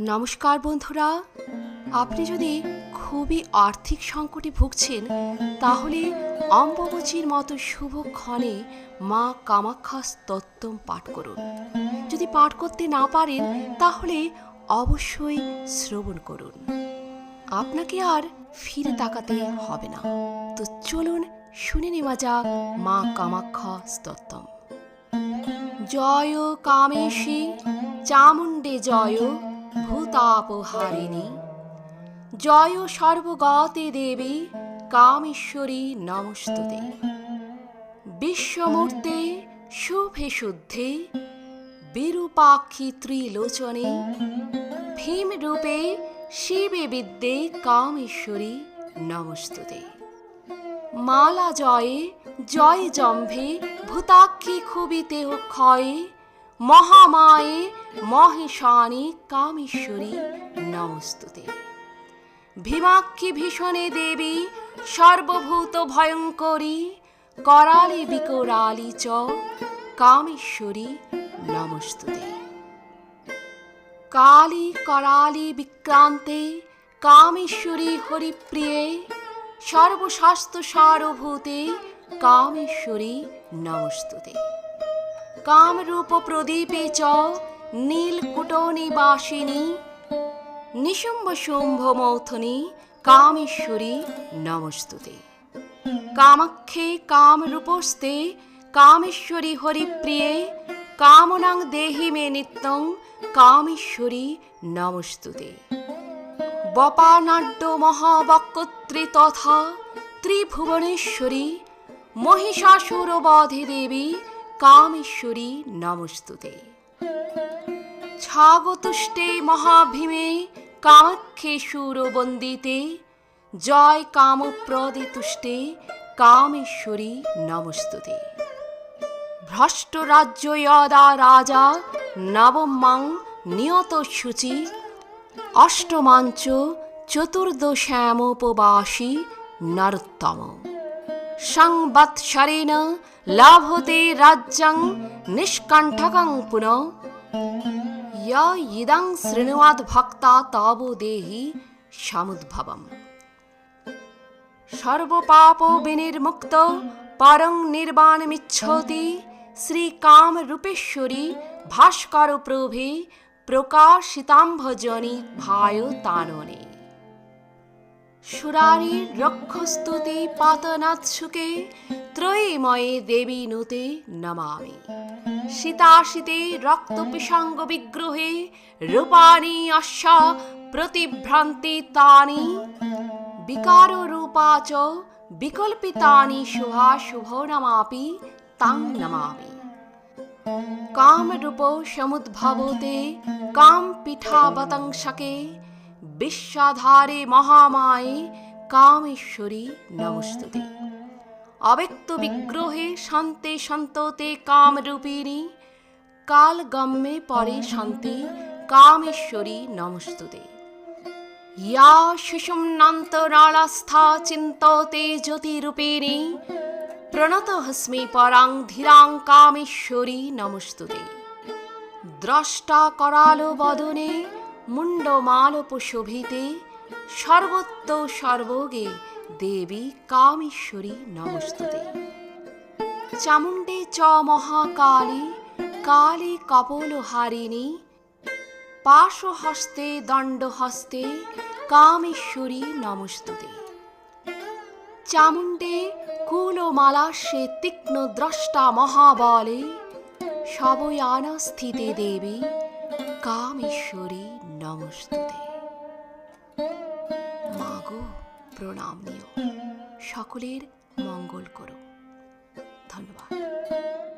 নমস্কার বন্ধুরা। আপনি যদি খুবই আর্থিক সংকটে ভুগছেন, তাহলে অম্বুবচীর মতো শুভক্ষণে মা কামাখ্যা স্তোত্তম পাঠ করুন। যদি পাঠ করতে না পারেন, তাহলে অবশ্যই শ্রবণ করুন। আপনাকে আর ফিরে তাকাতে হবে না। তো চলুন শুনে নেওয়া যাক মা কামাখ্যা স্তোত্তম জয় কামেশী, চামুণ্ডে জয়। ভূতাপহারিণী। জয় সর্বগতে দেবী, কামেশ্বরী নমস্তুতে। বিশ্বমূর্তে শুভে শুদ্ধে, বিরূপাক্ষী ত্রিলোচনে ভীম রূপে শিবে বিদ্যে কামেশ্বরী নমস্তুতে। মালা জয়ে জয় জম্ভে, ভূতাক্ষী খুবিতে ক্ষয়ে মহামায়ে মহেশানী কামেশ্বরী। নমস্তুতে। ভীমাক্ষী ভীষণে দেবী, সর্বভূত ভয়ঙ্করী, করালি বিকরালি চ কামেশ্বরী। নমস্তুতে। কালী করালি বিক্রান্তে কামেশ্বরী হরিপ্রিয়ে সর্বস্বাস্থ্য সারভূতে কামেশ্বরী। নমস্তুতে। কামরূপ প্রদীপে চ নীলকুটনিবাসিনী নিশুম্ভ শুম্ভ মৌথনি, কামেশ্বরী, নমস্তুতে। কামাক্ষে কামরূপস্তে কামেশ্বরী হরিপ্রিয়ে, কামনাং দেহি মে নিত্যং, কামেশ্বরী, নমস্তুতে। বপানাড্য মহাবক্ত্রী তথা ত্রিভুবনেশ্বরী মহিষাসুরবধে দেবী কামেশ্বরী নমস্তুতে। ছাগতুষ্টে মহাভীমে কামাক্ষে সুরবন্দিতে জয় কামপ্রদে তুষ্টে কামেশ্বরী নমস্তুতে। ভ্রষ্ট রাজ্য যদা রাজা নবমাং নিয়ত শুচি। অষ্টমাঞ্চ চতুর্দশ্যামোপবাসী নরোত্তম সংবৎসরেণ লাভতে রাজ্যং নিষ্কণ্ঠকং পুনঃ। ইদং শৃণুয়াদ ভক্তা তব দেহি সমুদ্ভবম। সর্বপাপ বিনির্মুক্ত পরং নির্বাণমিচ্ছতি শ্রীকাম রূপেশ্বরী ভাস্কর প্রভে প্রকাশিতাম্ভজনী ভায় তাননে সুরারি রক্ষস্তুতি পাতনাৎসুকে ত্রয়ীময়ে দেবী নুতে নমামি। শীতাশীতে রক্তপিসাঙ্গ বিগ্রহে রূপাণি অশ্ব প্রতিভ্রান্তি তানি। বিকার রূপা চ বিকল্পিতানি শুভা শুভ নমাপি, তাং নমামি। কামরূপ সমুদ্ভবতে, কাম পিঠাবতংশকে বিশ্বাধারে মহামায়ে কামেশ্বরী নমস্তুতে। অব্যক্ত বিগ্রহে শান্তে সন্ততে কামরূপিণী, কালগম্যে পরে শান্তি কামেশ্বরী নমস্তুতে। ইয়া শিশুম্নান্তরাళস্থা চিন্ততে জ্যোতিরূপিণী প্রণত হস্মি পরাং ধীরাং কামেশ্বরী নমস্তুতে। দ্রষ্টা করালো বদনে মুণ্ডমালপশোভিতে সর্বত্র সর্বগে দেবী কামেশ্বরী নমস্তুতে। চামুণ্ডে চ মহাকালী, কালী কপোলহারিণী পাশহস্তে দণ্ডহস্তে কামেশ্বরী নমস্তুতে। চামুণ্ডে কুলমালাস্যে তীক্ষ্ণ দ্রষ্টা মহাবলে সবয়ানা স্থিতে দেবী কামেশ্বরী নমস্তুতে। মাগো প্রণাম নিও। সকলের মঙ্গল করো। ধন্যবাদ।